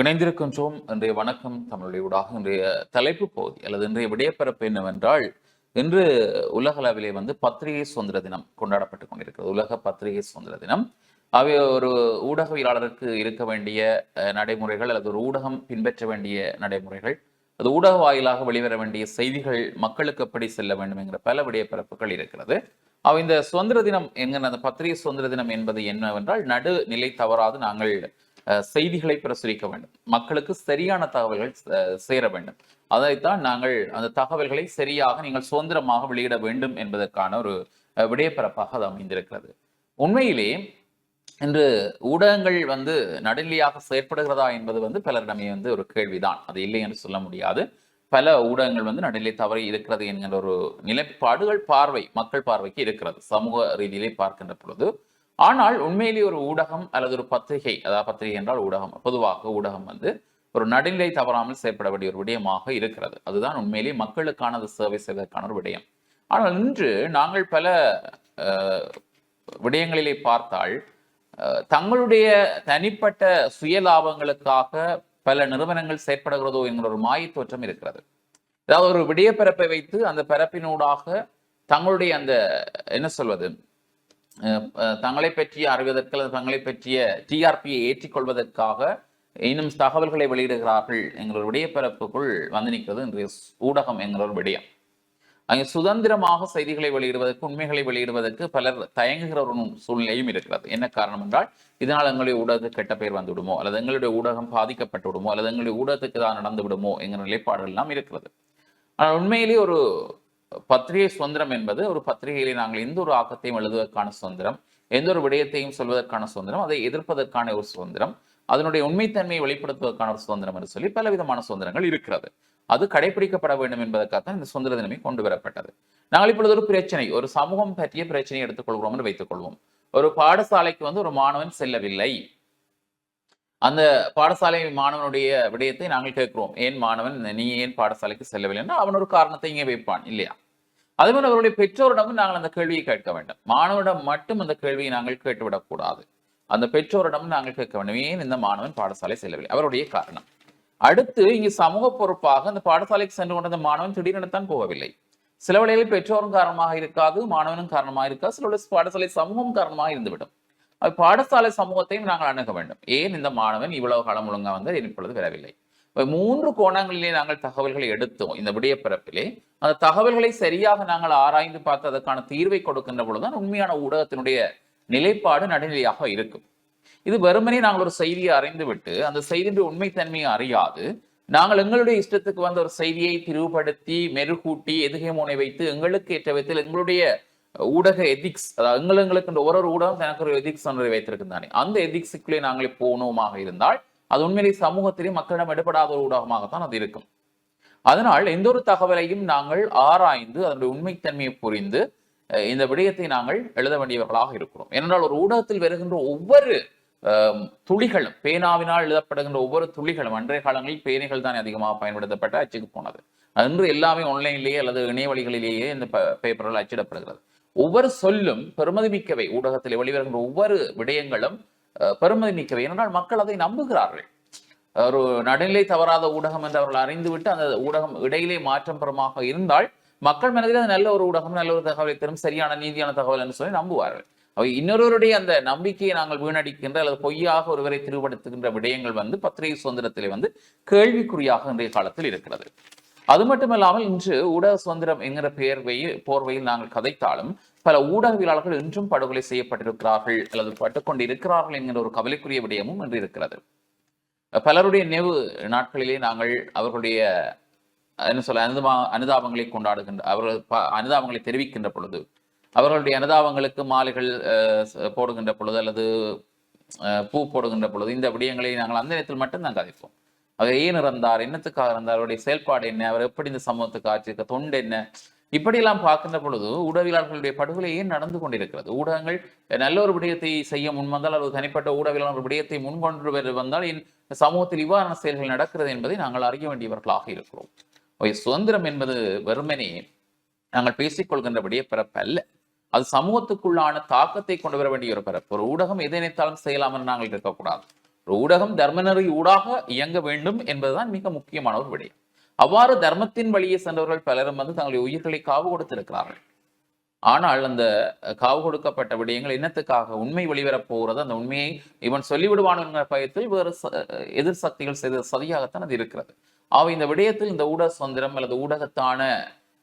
இணைந்திருக்கின்றோம். இன்றைய வணக்கம் தமிழுடைய ஊடாக. இன்றைய தலைப்பு பகுதி அல்லது இன்றைய விடயப்பரப்பு என்னவென்றால் இன்று உலகளவிலே வந்து பத்திரிகை சுதந்திர தினம் கொண்டாடப்பட்டுக் கொண்டிருக்கிறது. உலக பத்திரிகை சுதந்திர தினம். அவை ஒரு ஊடகவியலாளருக்கு இருக்க வேண்டிய அஹ், நடைமுறைகள் அல்லது ஒரு ஊடகம் பின்பற்ற வேண்டிய நடைமுறைகள். அது ஊடக வாயிலாக வெளிவர வேண்டிய செய்திகள் மக்களுக்கு எப்படி செல்ல வேண்டும் என்கிற பல விடையப்பரப்புகள் இருக்கிறது. அவ இந்த சுதந்திர தினம் என்கிற அந்த பத்திரிகை சுதந்திர தினம் என்பது என்னவென்றால் நடுநிலை தவறாது நாங்கள் செய்திகளை பிரசுரிக்க வேண்டும். மக்களுக்கு சரியான தகவல்கள் சேர வேண்டும். அதைத்தான் நாங்கள் அந்த தகவல்களை சரியாக நீங்கள் சுதந்திரமாக வெளியிட வேண்டும் என்பதற்கான ஒரு விடயப்பரப்பாக அது அமைந்திருக்கிறது. உண்மையிலே இன்று ஊடகங்கள் வந்து நடுநிலையாக செயற்படுகிறதா என்பது வந்து பலரிடமே வந்து ஒரு கேள்விதான். அது இல்லை என்று சொல்ல முடியாது. பல ஊடகங்கள் வந்து நடுநிலை தவறி இருக்கிறது என்கின்ற ஒரு நிலைப்பாடுகள் பார்வை மக்கள் பார்வைக்கு இருக்கிறது. சமூக ரீதியிலே பார்க்கின்ற பொழுது ஆனால் உண்மையிலேயே ஒரு ஊடகம் அல்லது ஒரு பத்திரிகை அதாவது பத்திரிகை என்றால் ஊடகம் பொதுவாக ஊடகம் வந்து ஒரு நடுநிலை தவறாமல் செயற்பட வேண்டிய ஒரு விடயமாக இருக்கிறது. அதுதான் உண்மையிலேயே மக்களுக்கானது சேவை செய்வதற்கான ஒரு விடயம். ஆனால் இன்று நாங்கள் பல விடயங்களிலே பார்த்தால் தங்களுடைய தனிப்பட்ட சுய லாபங்களுக்காக பல நிறுவனங்கள் செயற்படுகிறதோ என்கிற ஒரு மாய தோற்றம் இருக்கிறது. அதாவது ஒரு விடயப்பிறப்பை வைத்து அந்த பரப்பினூடாக தங்களுடைய அந்த என்ன சொல்வது தங்களை பற்றிய அறிவதற்கு அல்லது தங்களை பற்றிய டிஆர்பியை ஏற்றிக்கொள்வதற்காக இன்னும் தகவல்களை வெளியிடுகிறார்கள் எங்களோட விடயப்பரப்புக்குள் வந்து நிற்கிறது இன்றைய ஊடகம் எங்களோட விடயம். அங்கே சுதந்திரமாக செய்திகளை வெளியிடுவதற்கு உண்மைகளை வெளியிடுவதற்கு பலர் தயங்குகிற ஒரு சூழ்நிலையும் இருக்கிறது. என்ன காரணம் என்றால் இதனால் எங்களுடைய ஊடகத்துக்கு கெட்ட பெயர் வந்து விடுமோ அல்லது எங்களுடைய ஊடகம் பாதிக்கப்பட்டு விடுமோ அல்லது எங்களுடைய ஊடகத்துக்கு தான் நடந்து விடுமோ என்கிற நிலைப்பாடுகள் எல்லாம் இருக்கிறது. ஆனால் உண்மையிலேயே ஒரு பத்திரிகை சுதந்திரம் என்பது ஒரு பத்திரிகையிலே நாங்கள் எந்த ஒரு ஆக்கத்தையும் எழுதுவதற்கான சுதந்திரம் எந்த ஒரு விடயத்தையும் சொல்வதற்கான சுதந்திரம் அதை எதிர்ப்பதற்கான ஒரு சுதந்திரம் அதனுடைய உண்மைத்தன்மையை வெளிப்படுத்துவதற்கான ஒரு சுதந்திரம் என்று சொல்லி பல விதமான சுதந்திரங்கள் இருக்கிறது. அது கடைபிடிக்கப்பட வேண்டும் என்பதற்காகத்தான் இந்த சுதந்திர தினமே கொண்டு வரப்பட்டது. நாங்கள் இப்பொழுது ஒரு பிரச்சனை ஒரு சமூகம் பற்றிய பிரச்சனையை எடுத்துக்கொள்கிறோம் என்று வைத்துக் கொள்வோம் ஒரு பாடசாலைக்கு வந்து ஒரு மாணவன் செல்லவில்லை. அந்த பாடசாலை மாணவனுடைய விடயத்தை நாங்கள் கேட்கிறோம். ஏன் மாணவன் நீ ஏன் பாடசாலைக்கு செல்லவில்லை அவன் ஒரு காரணத்தை இங்கே வைப்பான் இல்லையா? அதே மாதிரி அவருடைய பெற்றோரிடமும் நாங்கள் அந்த கேள்வியை கேட்க வேண்டும். மாணவரிடம் மட்டும் அந்த கேள்வியை நாங்கள் கேட்டுவிடக்கூடாது. அந்த பெற்றோரிடம் நாங்கள் கேட்க வேண்டும். ஏன் இந்த மாணவன் பாடசாலை செல்லவில்லை? அவருடைய காரணம். அடுத்து இங்கு சமூக பொறுப்பாக அந்த பாடசாலைக்கு சென்று கொண்ட அந்த மாணவன் திடீரெனத்தான் போகவில்லை. சில வேளைகளில் பெற்றோரும் காரணமாக இருக்காது மாணவனும் காரணமாக இருக்காது. சில வேளை பாடசாலை சமூகம் காரணமாக இருந்துவிடும். பாடசாலை சமூகத்தையும் நாங்கள் அணுக வேண்டும். ஏன் இந்த மாணவன் இவ்வளவு காலம் ஒழுங்கா வந்து இப்பொழுது வரவில்லை? மூன்று கோணங்களிலே நாங்கள் தகவல்களை எடுத்தோம். இந்த விடயப்பிறப்பிலே அந்த தகவல்களை சரியாக நாங்கள் ஆராய்ந்து பார்த்து அதற்கான தீர்வை கொடுக்கின்ற பொழுதுதான் உண்மையான ஊடகத்தினுடைய நிலைப்பாடு நடுநிலையாக இருக்கும். இது வெறுமனே நாங்கள் ஒரு செய்தியை அறிந்துவிட்டு அந்த செய்தியின் உண்மைத்தன்மையை அறியாது. நாங்கள் எங்களுடைய இஷ்டத்துக்கு வந்த ஒரு செய்தியை திரிவுபடுத்தி மெருகூட்டி எதுகை முனை வைத்து எங்களுக்கு ஏற்ற விதத்தில் எங்களுடைய ஊடக எதிக்ஸ் அதாவது எங்களுக்கு ஒரு ஒரு ஊடகம் எனக்கு ஒரு எதிக்ஸ் ஒன்றை வைத்திருக்கின்றானே. அந்த எதிக்ஸுக்குள்ளே நாங்களே போனோமாக இருந்தால் அது உண்மையிலே சமூகத்திலே மக்களிடம் எடுபடாத ஒரு ஊடகமாகத்தான் அது இருக்கும். அதனால் எந்த ஒரு தகவலையும் நாங்கள் ஆராய்ந்து அதனுடைய உண்மைத்தன்மையை புரிந்து இந்த விடயத்தை நாங்கள் எழுத வேண்டியவர்களாக இருக்கிறோம். ஏனென்றால் ஒரு ஊடகத்தில் வருகின்ற ஒவ்வொரு துளிகளும் பேனாவினால் எழுதப்படுகின்ற ஒவ்வொரு துளிகளும் அன்றைய காலங்களில் பேனைகள் தான் அதிகமாக பயன்படுத்தப்பட்ட அச்சுக்கு போனது. அன்று எல்லாமே ஆன்லைன்லேயே அல்லது இணையவழிகளிலேயே இந்த பேப்பர்கள் அச்சிடப்படுகிறது. ஒவ்வொரு சொல்லும் பெருமதிமிக்கவை. ஊடகத்தில் வெளிவருகின்ற ஒவ்வொரு விடயங்களும் பெருமதி மிக்கவை. ஏனென்றால் மக்கள் அதை நம்புகிறார்கள். ஒரு நடுநிலை தவறாத ஊடகம் என்று அவர்கள் அறிந்துவிட்டு அந்த ஊடகம் இடையிலே மாற்றம் பெறமாக இருந்தால் மக்கள் மனதில் அது நல்ல ஒரு ஊடகம் நல்ல ஒரு தகவலை தரும் சரியான நீதியான தகவல் என்று சொல்லி நம்புவார்கள். அவை இன்னொருவருடைய அந்த நம்பிக்கையை நாங்கள் வீணடிக்கின்ற அல்லது பொய்யாக ஒருவரை திருப்படுத்துகின்ற விடயங்கள் வந்து பத்திரிகை சுதந்திரத்திலே வந்து கேள்விக்குறியாக இன்றைய காலத்தில் இருக்கிறது. அது மட்டுமல்லாமல் இன்று ஊடக சுதந்திரம் என்கிற பேர்வையில் போர்வையில் நாங்கள் கதைத்தாலும் பல ஊடகவியலாளர்கள் இன்றும் படுகொலை செய்யப்பட்டிருக்கிறார்கள் அல்லது பட்டுக்கொண்டு இருக்கிறார்கள் என்கிற ஒரு கவலைக்குரிய விடயமும் இன்று இருக்கிறது. பலருடைய நினைவு நாட்களிலே நாங்கள் அவர்களுடைய என்ன சொல்ல அனுதா அனுதாபங்களை கொண்டாடுகின்ற அவர்கள் அனுதாபங்களை தெரிவிக்கின்ற பொழுது அவர்களுடைய அனுதாபங்களுக்கு மாலைகள் அஹ், போடுகின்ற பொழுது அல்லது அஹ், பூ போடுகின்ற பொழுது இந்த விடயங்களை நாங்கள் அந்த நேரத்தில் மட்டும்தான் கதைப்போம். அவர் ஏன் இறந்தார்? என்னத்துக்காக இருந்தார் அவருடைய செயல்பாடு என்ன? அவர் எப்படி இந்த சமூகத்துக்கு ஆட்சியிருக்க தொண்டு என்ன? இப்படியெல்லாம் பார்க்கின்ற பொழுது ஊடகவியலாளர்களுடைய படுகொலை ஏன் நடந்து கொண்டிருக்கிறது? ஊடகங்கள் நல்ல ஒரு விடயத்தை செய்ய முன்வந்தால் அல்லது தனிப்பட்ட ஊடகவியலாளர் விடயத்தை முன்கொண்டு வந்தால் என் சமூகத்தில் இவ்வாறான செயல்கள் நடக்கிறது என்பதை நாங்கள் அறிய வேண்டியவர்களாக இருக்கிறோம். சுதந்திரம் என்பது வெறுமனே நாங்கள் பேசிக்கொள்கின்றபடியே பிறப்பு அல்ல அது சமூகத்துக்குள்ளான தாக்கத்தை கொண்டு வர வேண்டிய ஒரு பிறப்பு. ஒரு ஊடகம் எதை நினைத்தாலும் செய்யலாம் என்று நாங்கள் இருக்கக்கூடாது. ஒரு ஊடகம் தர்மநெறி ஊடாக இயங்க வேண்டும் என்பதுதான் மிக முக்கியமான ஒரு விடயம். அவ்வாறு தர்மத்தின் வழியே சென்றவர்கள் பலரும் வந்து தங்களுடைய உயிர்களை காவு கொடுத்திருக்கிறார்கள். ஆனால் அந்த காவு கொடுக்கப்பட்ட விடயங்கள் என்னத்துக்காக? உண்மை வெளிவரப் போகிறது. அந்த உண்மையை இவன் சொல்லிவிடுவான் என்கிற பயத்தில் வேறு ச- எதிர் சக்திகள் செய்த சதியாகத்தான் அது இருக்கிறது. ஆக இந்த விடயத்தில் இந்த ஊடக சுதந்திரம் அல்லது ஊடகத்தான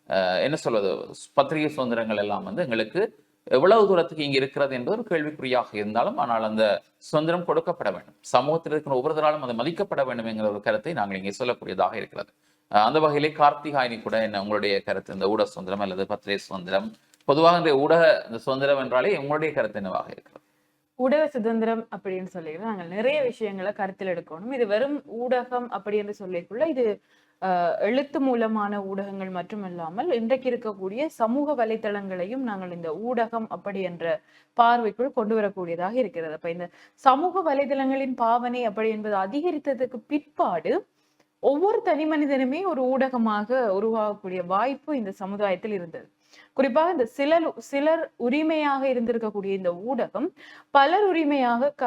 அஹ், என்ன சொல்வது பத்திரிகை சுதந்திரங்கள் எல்லாம் வந்து எங்களுக்கு எவ்வளவு தூரத்துக்கு இங்க இருக்கிறது என்பது ஒரு கேள்விக்குறியாக இருந்தாலும் ஆனால் அந்த சுதந்திரம் கொடுக்கப்பட வேண்டும். சமூகத்தில் இருக்கிற ஒவ்வொருத்தராலும் அது மதிக்கப்பட வேண்டும் என்கிற ஒரு கருத்தை நாங்கள் இங்கே சொல்லக்கூடியதாக இருக்கிறது. அந்த வகையிலே கார்த்திகாயினி கூட என்ன உங்களுடைய கருத்து இந்த ஊடக சுதந்திரம் அல்லது பத்திரிகை சுதந்திரம். பொதுவாக இந்த ஊடக இந்த சுதந்திரம் என்றாலே உங்களுடைய கருத்து என்னவாக இருக்கிறது? ஊடக சுதந்திரம் அப்படின்னு சொல்லிட்டு நாங்கள் நிறைய விஷயங்களை கருத்தில் எடுக்கணும். இது வெறும் ஊடகம் அப்படி என்று சொல்லிக்குள்ள இது எழுத்து மூலமான ஊடகங்கள் மட்டுமல்லாமல் இன்றைக்கு இருக்கக்கூடிய சமூக வலைத்தளங்களையும் நாங்கள் இந்த ஊடகம் அப்படி என்ற பார்வைக்குள் கொண்டு வரக்கூடியதாக இருக்கிறது. அப்ப இந்த சமூக வலைதளங்களின் பாவனை அப்படி என்பது அதிகரித்ததுக்கு பிற்பாடு ஒவ்வொரு தனி மனிதனுமே ஒரு ஊடகமாக உருவாகக்கூடிய வாய்ப்பு இந்த சமுதாயத்தில் இருந்தது. குறிப்பாக இந்த சிலர் சிலர் உரிமையாக இருந்திருக்கக்கூடிய இந்த ஊடகம் பலர் உரிமையாக க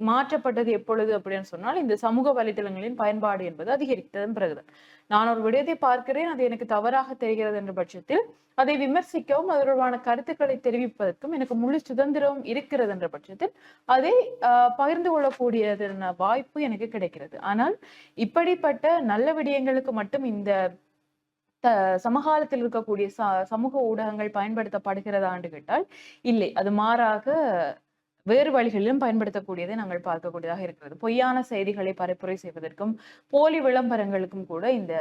மாற்றப்பட்டது எப்பொழுது அப்படின்னு சொன்னால் இந்த சமூக வலைதளங்களின் பயன்பாடு என்பது அதிகரித்ததன் பிறகுதான். நான் ஒரு விடயத்தை பார்க்கிறேன் அது எனக்கு தவறாக தெரிகிறது என்ற பட்சத்தில் அதை விமர்சிக்கவும் அதற்கான கருத்துக்களை தெரிவிப்பதற்கும் எனக்கு முழு சுதந்திரம் இருக்கிறது என்ற பட்சத்தில் அதை ஆஹ், பகிர்ந்து கொள்ளக்கூடியதான வாய்ப்பு எனக்கு கிடைக்கிறது. ஆனால் இப்படிப்பட்ட நல்ல விடயங்களுக்கு மட்டும் இந்த த சமகாலத்தில் இருக்கக்கூடிய ச சமூக ஊடகங்கள் பயன்படுத்தப்படுகிறதான்னு கேட்டால் இல்லை. அது மாறாக வேறு வழிகளிலும் பயன்படுத்தக்கூடியதை நாங்கள் பார்க்கக்கூடியதாக இருக்கிறது. பொய்யான செய்திகளை பரப்புரை செய்வதற்கும் போலி விளம்பரங்களுக்கும் கூட இந்த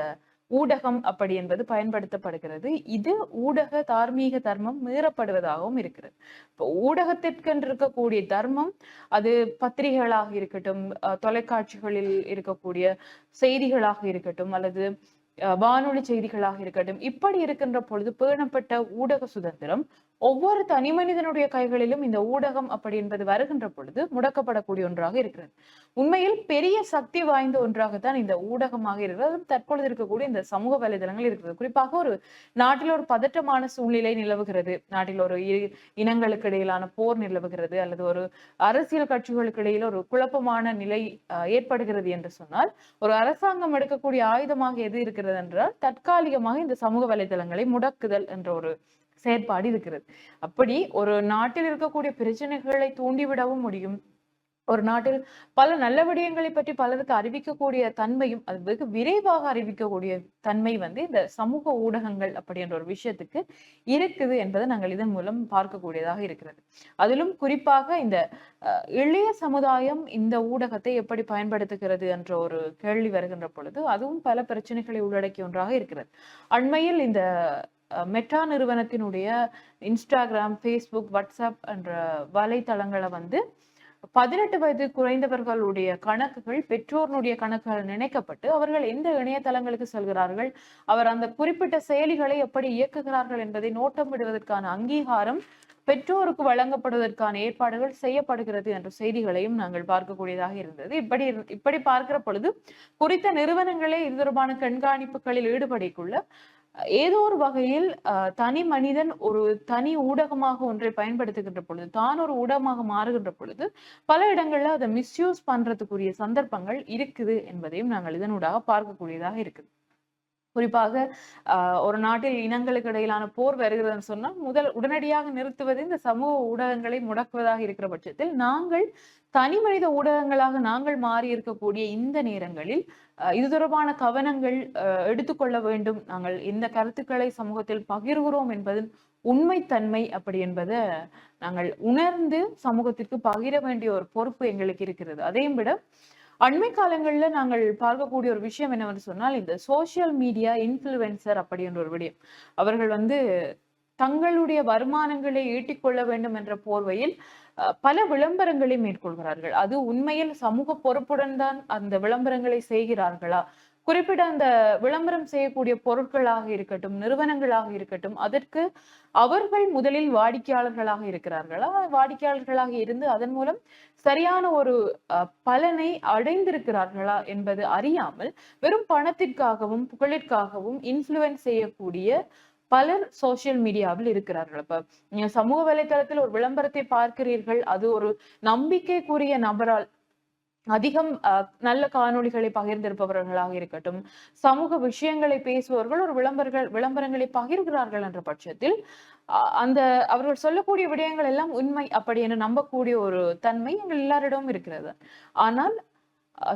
ஊடகம் அப்படி என்பது பயன்படுத்தப்படுகிறது. இது ஊடக தார்மீக தர்மம் மீறப்படுவதாகவும் இருக்கிறது. இப்போ ஊடகத்திற்கென்று இருக்கக்கூடிய தர்மம் அது பத்திரிகைகளாக இருக்கட்டும் அஹ் தொலைக்காட்சிகளில் இருக்கக்கூடிய செய்திகளாக இருக்கட்டும் அல்லது அஹ் வானொலி செய்திகளாக இருக்கட்டும் இப்படி இருக்கின்ற பொழுது பேணப்பட்ட ஊடக சுதந்திரம் ஒவ்வொரு தனி மனிதனுடைய கைகளிலும் இந்த ஊடகம் அப்படி என்பது வருகின்ற பொழுது முடக்கப்படக்கூடிய ஒன்றாக இருக்கிறது. உண்மையில் பெரிய சக்தி வாய்ந்த ஒன்றாகத்தான் இந்த ஊடகமாக இருக்கிறது. தற்பொழுது இருக்கக்கூடிய இந்த சமூக வலைதளங்கள் இருக்கிறது. குறிப்பாக ஒரு நாட்டில் ஒரு பதற்றமான சூழ்நிலை நிலவுகிறது. நாட்டில் ஒரு இ- இனங்களுக்கு இடையிலான போர் நிலவுகிறது. அல்லது ஒரு அரசியல் கட்சிகளுக்கு இடையில ஒரு குழப்பமான நிலை அஹ், ஏற்படுகிறது என்று சொன்னால் ஒரு அரசாங்கம் எடுக்கக்கூடிய ஆயுதமாக எது இருக்கிறது என்றால் தற்காலிகமாக இந்த சமூக வலைதளங்களை முடக்குதல் என்ற ஒரு செயற்பாடு இருக்கிறது. அப்படி ஒரு நாட்டில் இருக்கக்கூடிய பிரச்சனைகளை தூண்டிவிடவும் முடியும். ஒரு நாட்டில் பல நல்ல விடயங்களை பற்றி பலருக்கு அறிவிக்கக்கூடிய தன்மையும் அது வெகு விரைவாக அறிவிக்கக்கூடிய தன்மை வந்து இந்த சமூக ஊடகங்கள் அப்படி என்ற ஒரு விஷயத்துக்கு இருக்குது என்பதை நாங்கள் இதன் மூலம் பார்க்கக்கூடியதாக இருக்கிறது. அதிலும் குறிப்பாக இந்த அஹ், இளைய சமுதாயம் இந்த ஊடகத்தை எப்படி பயன்படுத்துகிறது என்ற ஒரு கேள்வி வருகின்ற பொழுது அதுவும் பல பிரச்சனைகளை உள்ளடக்கிய ஒன்றாக இருக்கிறது. அண்மையில் இந்த மெட்டா நிறுவனத்தினுடைய இன்ஸ்டாகிராம் ஃபேஸ்புக் வாட்ஸ்அப் என்ற வலைத்தளங்களை வந்து பதினெட்டு வயது குறைந்தவர்களுடைய கணக்குகள் பெற்றோர்களுடைய கணக்குகள் நினைக்கப்பட்டு அவர்கள் எந்த இணையதளங்களுக்கு செல்கிறார்கள் அவர் அந்த குறிப்பிட்ட செயலிகளை எப்படி இயக்குகிறார்கள் என்பதை நோட்டம் விடுவதற்கான அங்கீகாரம் பெற்றோருக்கு வழங்கப்படுவதற்கான ஏற்பாடுகள் செய்யப்படுகிறது என்ற செய்திகளையும் நாங்கள் பார்க்கக்கூடியதாக இருந்தது. இப்படி இரு- இப்படி பார்க்கிற பொழுது குறித்த நிறுவனங்களே இது தொடர்பான கண்காணிப்புகளில் ஈடுபடிக்குள்ள ஏதோ ஒரு வகையில் தனி மனிதன் ஒரு தனி ஊடகமாக ஒன்றை பயன்படுத்துகின்ற பொழுது தான் ஒரு ஊடகமாக மாறுகின்ற பொழுது பல இடங்கள்ல அதை மிஸ்யூஸ் பண்றதுக்குரிய சந்தர்ப்பங்கள் இருக்குது என்பதையும் நாங்கள் இதனூடாக பார்க்கக்கூடியதாக இருக்குது. குறிப்பாக ஆஹ் ஒரு நாட்டில் இனங்களுக்கு இடையிலான போர் வருகிறதுன்னு சொன்னால் முதல் உடனடியாக நிறுத்துவது இந்த சமூக ஊடகங்களை முடக்குவதாக இருக்கிற பட்சத்தில் நாங்கள் தனி மனித ஊடகங்களாக நாங்கள் மாறி இருக்கக்கூடிய இந்த நேரங்களில் இது தொடர்பான கவனங்கள் எடுத்துக்கொள்ள வேண்டும். நாங்கள் இந்த கருத்துக்களை சமூகத்தில் பகிர்கிறோம் என்பதன் உண்மைத்தன்மை அப்படி என்பதை நாங்கள் உணர்ந்து சமூகத்திற்கு பகிர வேண்டிய ஒரு பொறுப்பு எங்களுக்கு இருக்கிறது. அதையும் விட அண்மை காலங்களில் நாங்கள் பார்க்கக்கூடிய ஒரு விஷயம் என்னவென்று சொன்னால் இந்த சோசியல் மீடியா இன்ஃப்ளூயன்சர் அப்படின்ற ஒரு விடயம். அவர்கள் வந்து தங்களுடைய வருமானங்களை ஈட்டிக்கொள்ள வேண்டும் என்ற போர்வையில் பல விளம்பரங்களை மேற்கொள்கிறார்கள். அது உண்மையில் சமூக பொறுப்புடன் தான் அந்த விளம்பரங்களை செய்கிறார்களா? குறிப்பிட்ட அந்த விளம்பரம் செய்யக்கூடிய பொருட்களாக இருக்கட்டும் நிறுவனங்களாக இருக்கட்டும் அதற்கு அவர்கள் முதலில் வாடிக்கையாளர்களாக இருக்கிறார்களா. வாடிக்கையாளர்களாக இருந்து அதன் மூலம் சரியான ஒரு அஹ், பலனை அடைந்திருக்கிறார்களா என்பது அறியாமல் வெறும் பணத்திற்காகவும் புகழிற்காகவும் இன்ஃப்ளூயன்ஸ் செய்யக்கூடிய பலர் சோசியல் மீடியாவில் இருக்கிறார்கள். இப்ப சமூக வலைத்தளத்தில் ஒரு விளம்பரத்தை பார்க்கிறீர்கள் அது ஒரு நம்பிக்கைக்குரிய நபரால் அதிகம் அஹ், நல்ல காணொளிகளை பகிர்ந்திருப்பவர்களாக இருக்கட்டும் சமூக விஷயங்களை பேசுபவர்கள் ஒரு விளம்பரங்கள் விளம்பரங்களை பகிர்கிறார்கள் என்ற பட்சத்தில் அந்த அவர்கள் சொல்லக்கூடிய விடயங்கள் எல்லாம் உண்மை அப்படி என்று நம்பக்கூடிய ஒரு தன்மை எங்கள் எல்லாரிடமும் இருக்கிறது. ஆனால்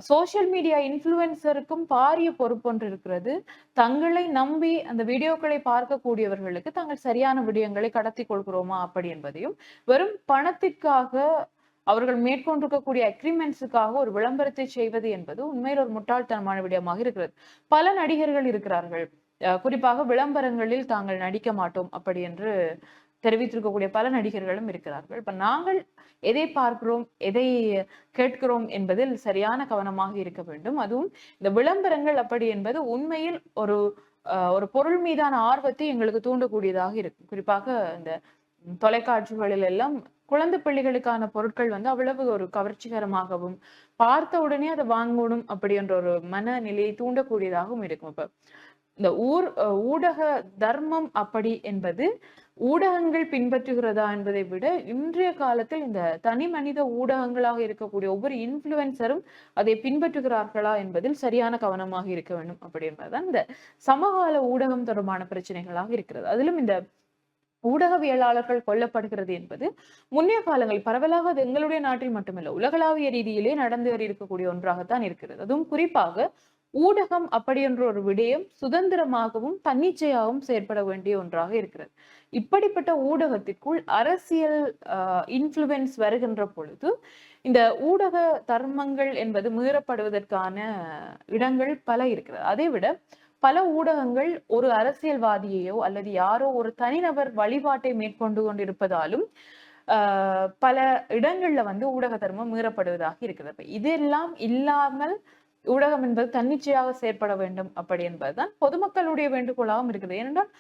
சோசியல் மீடியா இன்ஃப்ளூயன்சருக்கும் பாரிய பொறுப்பொன்று இருக்கிறது. தங்களை நம்பி அந்த வீடியோக்களை பார்க்கக்கூடியவர்களுக்கு தாங்கள் சரியான விடயங்களை கடத்தி கொள்கிறோமா அப்படி என்பதையும் வெறும் பணத்திற்காக அவர்கள் மேற்கொண்டிருக்கக்கூடிய அக்ரிமெண்ட்ஸுக்காக ஒரு விளம்பரத்தை செய்வது என்பது உண்மையில் ஒரு முட்டாள்தனமான விடயமாக இருக்கிறது. பல நடிகர்கள் இருக்கிறார்கள். குறிப்பாக விளம்பரங்களில் தாங்கள் நடிக்க மாட்டோம் அப்படி என்று தெரிவித்திருக்கக்கூடிய பல நடிகர்களும் இருக்கிறார்கள். இப்ப நாங்கள் எதை பார்க்கிறோம் எதை கேட்கிறோம் என்பதில் சரியான கவனமாக இருக்க வேண்டும். அதுவும் இந்த விளம்பரங்கள் அப்படி என்பது உண்மையில் ஒரு அஹ், ஒரு பொருள் மீதான ஆர்வத்தை எங்களுக்கு தூண்டக்கூடியதாக இருக்கும் குறிப்பாக இந்த தொலைக்காட்சிகளில் எல்லாம் குழந்தை பிள்ளைகளுக்கான பொருட்கள் வந்து அவ்வளவு ஒரு கவர்ச்சிகரமாகவும் பார்த்த உடனே அதை வாங்கணும் அப்படின்ற ஒரு மனநிலையை தூண்டக்கூடியதாகவும் இருக்கும் இப்ப. இந்த ஊர் ஊடக தர்மம் அப்படி என்பது ஊடகங்கள் பின்பற்றுகிறதா என்பதை விட இன்றைய காலத்தில் இந்த தனி மனித ஊடகங்களாக இருக்கக்கூடிய ஒவ்வொரு இன்ஃப்ளூயன்சரும் அதை பின்பற்றுகிறார்களா என்பதில் சரியான கவனமாக இருக்க வேண்டும் அப்படி என்பதுதான் இந்த சமகால ஊடகம் தொடர்பான பிரச்சனைகளாக இருக்கிறது. அதிலும் இந்த ஊடகவியலாளர்கள் கொல்லப்படுகிறது என்பது முன்னைய காலங்களில் பரவலாக அது எங்களுடைய நாட்டில் மட்டுமல்ல உலகளாவிய ரீதியிலே நடந்து இருக்கக்கூடிய ஒன்றாகத்தான் இருக்கிறது. அதுவும் குறிப்பாக ஊடகம் அப்படின்ற ஒரு விடயம் சுதந்திரமாகவும் தன்னிச்சையாகவும் செயற்பட வேண்டிய ஒன்றாக இருக்கிறது. இப்படிப்பட்ட ஊடகத்திற்குள் அரசியல் இன்ஃப்ளூயன்ஸ் வருகின்ற பொழுது இந்த ஊடக தர்மங்கள் என்பது மீறப்படுவதற்கான இடங்கள் பல இருக்கிறது. அதை விட பல ஊடகங்கள் ஒரு அரசியல்வாதியையோ அல்லது யாரோ ஒரு தனிநபர் வழிபாட்டை மேற்கொண்டு கொண்டிருப்பதாலும் ஆஹ் பல இடங்கள்ல வந்து ஊடக தர்மம் மீறப்படுவதாக இருக்கிறது. இதெல்லாம் இல்லாமல் ஊடகம் என்பது தன்னிச்சையாக செயற்பட வேண்டும் அப்படி என்பதுதான் பொதுமக்களுடைய வேண்டுகோளாகவும் இருக்குது. ஏனென்றால்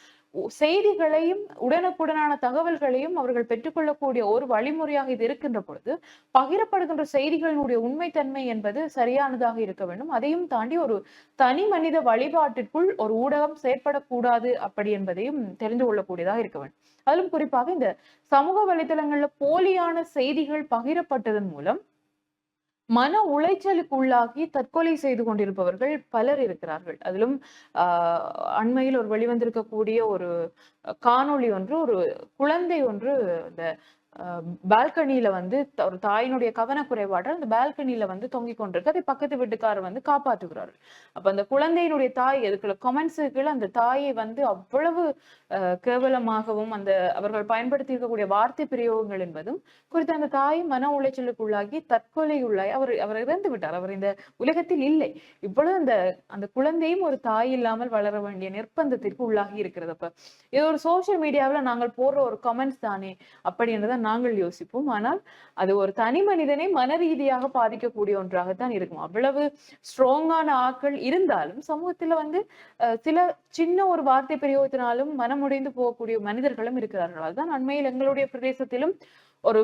செய்திகளையும் உடனுக்குடனான தகவல்களையும் அவர்கள் பெற்றுக்கொள்ளக்கூடிய ஒரு வழிமுறையாக இது இருக்கின்ற பொழுது பகிரப்படுகின்ற செய்திகளினுடைய உண்மைத்தன்மை என்பது சரியானதாக இருக்க வேண்டும். அதையும் தாண்டி ஒரு தனி மனித வழிபாட்டிற்குள் ஒரு ஊடகம் செயற்படக்கூடாது அப்படி என்பதையும் தெரிந்து கொள்ளக்கூடியதாக இருக்க வேண்டும். அதிலும் குறிப்பாக இந்த சமூக வலைதளங்கள்ல போலியான செய்திகள் பகிரப்பட்டதன் மூலம் மன உளைச்சலுக்கு உள்ளாகி தற்கொலை செய்து கொண்டிருப்பவர்கள் பலர் இருக்கிறார்கள். அதிலும் அண்மையில் ஒரு வெளிவந்திருக்கக்கூடிய ஒரு காணொளி ஒன்று ஒரு குழந்தை ஒன்று இந்த பால்கனியில வந்து ஒரு தாயினுடைய கவனக்குறைபாட்டால் அந்த பால்கனியில வந்து தொங்கிக் கொண்டிருக்கு. அதை பக்கத்து வீட்டுக்காரர் வந்து காப்பாற்றுகிறார் அப்ப அந்த குழந்தையினுடைய தாய் அதுக்குள்ள கமெண்ட்ஸுக்குள்ள அந்த தாயை வந்து அவ்வளவு கேவலமாகவும் அந்த அவர்கள் பயன்படுத்தி இருக்கக்கூடிய வார்த்தை பிரயோகங்கள் என்பதும் குறித்து அந்த தாய் மன உளைச்சலுக்கு உள்ளாகி தற்கொலை உள்ளாகி அவர் அவர் இறந்து விட்டார். அவர் இந்த உலகத்தில் இல்லை. இவ்வளவு அந்த அந்த குழந்தையும் ஒரு தாய் இல்லாமல் வளர வேண்டிய நிர்பந்தத்திற்கு உள்ளாகி இருக்கிறது. அப்ப இது ஒரு சோசியல் மீடியாவில் நாங்கள் போடுற ஒரு கமெண்ட்ஸ் தானே அப்படின்றத நாங்கள் யோசிப்போம். ஆனால் அது ஒரு தனி மனிதனை மன ரீதியாக பாதிக்கக்கூடிய ஒன்றாகத்தான் இருக்கும். அவ்வளவு ஸ்ட்ராங்கான ஆக்கள் இருந்தாலும் சமூகத்துல வந்து சில சின்ன ஒரு வார்த்தை பிரயோகத்தினாலும் மனமுடைந்து போகக்கூடிய மனிதர்களும் இருக்கிறார்கள். அதுதான் அண்மையில் எங்களுடைய பிரதேசத்திலும் ஒரு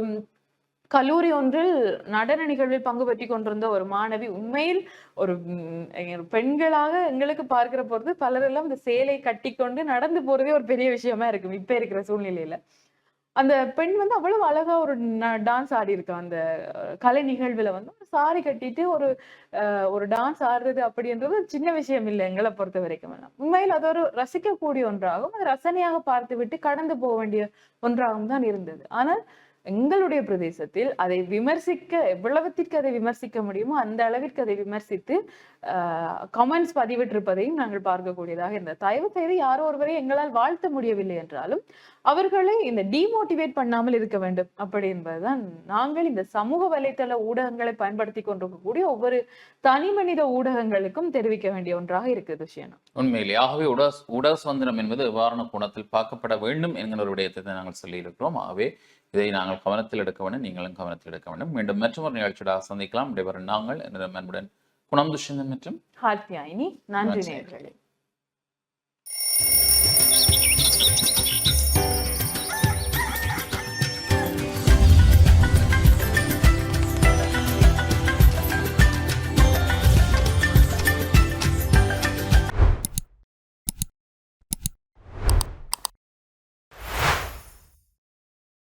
கல்லூரி ஒன்றில் நடன நிகழ்வில் பங்கு பற்றி கொண்டிருந்த ஒரு மாணவி உண்மையில் ஒரு பெண்களாக எங்களுக்கு பார்க்கிற பொழுது பலரெல்லாம் இந்த சேலை கட்டிக்கொண்டு நடந்து போறதே ஒரு பெரிய விஷயமா இருக்கும். இப்ப இருக்கிற சூழ்நிலையில. அந்த பெண் வந்து அவ்வளவு அழகா ஒரு டான்ஸ் ஆடி இருக்கா. அந்த கலை நிகழ்வுல வந்து ஒரு சாரி கட்டிட்டு ஒரு அஹ், ஒரு டான்ஸ் ஆடுறது அப்படின்றது சின்ன விஷயம் இல்லை எங்களை பொறுத்த வரைக்கும் உண்மையில் அது ஒரு ரசிக்கக்கூடிய ஒன்றாகும். அது ரசனையாக பார்த்து விட்டு கடந்து போக வேண்டிய ஒன்றாகவும் தான் இருந்தது. ஆனால் எங்களுடைய பிரதேசத்தில் அதை விமர்சிக்க எவ்வளவுத்திற்கு அதை விமர்சிக்க முடியுமோ அந்த அளவிற்கு அதை விமர்சித்து கமெண்ட்ஸ் பதிவிட்டிருப்பதையும் நாங்கள் பார்க்கக்கூடியதாக இருந்தது. தயவு செய்து யாரோ ஒருவரை எங்களால் வாழ்த்த முடியவில்லை என்றாலும் அவர்களை இந்த டிமோட்டிவேட் பண்ணாமல் இருக்க வேண்டும். அப்படி என்பதுதான் நாங்கள் இந்த சமூக வலைத்தள ஊடகங்களை பயன்படுத்தி கொண்டிருக்கக்கூடிய ஒவ்வொரு தனி மனித ஊடகங்களுக்கும் தெரிவிக்க வேண்டிய ஒன்றாக இருக்குது விஷயம் உண்மையிலே. ஆகவே உட உடல் சுதந்திரம் என்பது நிவாரண கோணத்தில் பார்க்கப்பட வேண்டும் என்கிற ஒரு விடயத்தை நாங்கள் சொல்லியிருக்கிறோம். ஆகவே இதை நாங்கள் கவனத்தில் எடுக்க வேண்டும் நீங்களும் கவனத்தில் எடுக்க வேண்டும். மீண்டும் மற்றொரு நிகழ்ச்சியாக சந்திக்கலாம். விடைபெறும் நாங்கள். என்னிடம் அன்புடன் குணம் துஷ்யந்தன் மற்றும் நன்றி. நேர்களே